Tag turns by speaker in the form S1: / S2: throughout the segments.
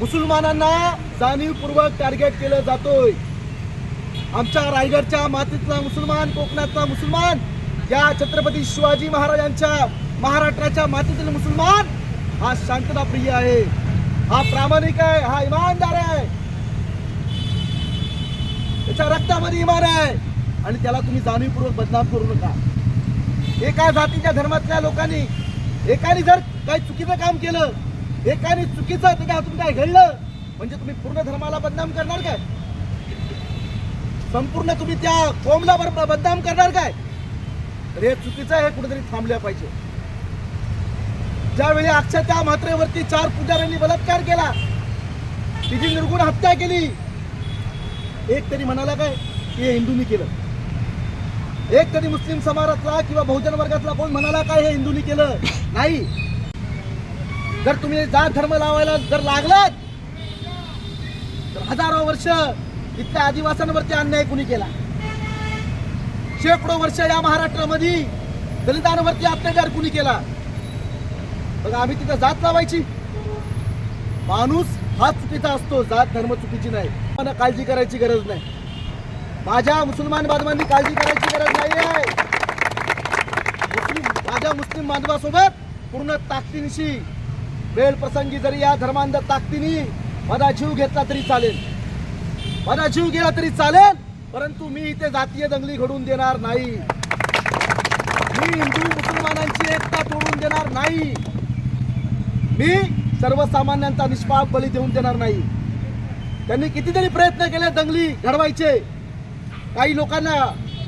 S1: मुसलमानांना जाणीवपूर्वक टार्गेट केलं जातोय. आमच्या रायगडच्या मातीतला मुसलमान कोकणातला मुसलमान या छत्रपती शिवाजी महाराजांच्या महाराष्ट्राच्या मातीतील मुसलमान हा शांतता प्रिय आहे. हा प्रामाणिक आहे हा इमानदार आहे. त्याच्या रक्तामध्ये इमान आहे. आणि त्याला तुम्ही जाणीवपूर्वक बदनाम करू नका. एका जातीच्या धर्मातल्या लोकांनी एकाने जर काही चुकीचं काम केलं एकाने चुकीचं त्याच्या हातून काय घडलं? म्हणजे तुम्ही पूर्ण धर्माला बदनाम करणार काय? संपूर्ण तुम्ही त्या कोमला बदनाम करणार काय? तर हे चुकीचं हे कुठेतरी थांबलं पाहिजे. ज्यावेळी अक्षरशः मात्रेवरती चार पुजाऱ्यांनी बलात्कार केला तिची निर्गुण हत्या केली एक तरी म्हणाला काय की हे हिंदूंनी केलं. एक तरी मुस्लिम समाजातला किंवा बहुजन वर्गातला कोण म्हणाला काय हे हिंदूंनी केलं? नाही. जर तुम्ही जात धर्म लावायला जर लागलात तर हजारो वर्ष इथल्या आदिवासांवरती अन्याय कुणी केला? शेकडो वर्ष या महाराष्ट्रामध्ये दलितांवरती अत्याचार कुणी केला? बघा आम्ही तिथं जात लावायची. माणूस हा चुकीचा असतो जात धर्म चुकीची नाही. मला काळजी करायची गरज नाही. माझ्या मुसलमान बांधवांनी काळजी करायची गरज नाही आहे मुस्लिम माझ्या मुस्लिम बांधवासोबत पूर्ण ताकदीनिशी वेळ प्रसंगी जरी या धर्मांध ताकदीने माझा जीव घेतला तरी चालेल. माझा जीव गेला तरी चालेल परंतु मी इथे जातीय दंगली घडून देणार नाही. मी हिंदू मुसलमानांची एकता तोडून देणार नाही. मी सर्वसामान्यांचा निष्पाप बळी देऊन देणार नाही. त्यांनी कितीतरी प्रयत्न केले दंगली घडवायचे. काही लोकांना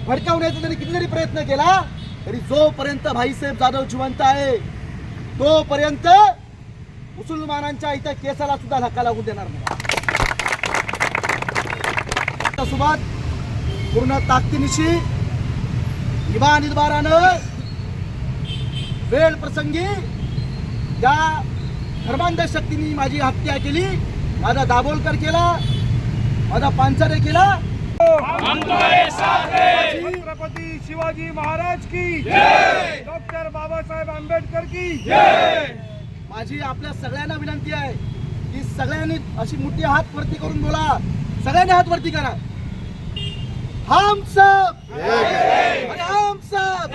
S1: भडकावण्याचा त्यांनी कितीतरी प्रयत्न केला तरी जोपर्यंत भाईसाहेब जाधव जिवंत आहे तोपर्यंत मुसलमानांच्या इथं केसाला सुद्धा धक्का लागू देणार नाही. सोबत पूर्ण ताकदीनिशी इमान वेळ प्रसंगी त्या धर्मांध शक्तीने माझी हत्या केली माझा दाभोलकर केला माझा पांचारे केला.
S2: छत्रपती शिवाजी महाराज की डॉक्टर बाबासाहेब आंबेडकर की
S1: माझी आपल्या सगळ्यांना विनंती आहे की सगळ्यांनी अशी मोठी हात वरती करून बोला. सगळ्यांनी हात वरती करा. हम सब हम सब हम सब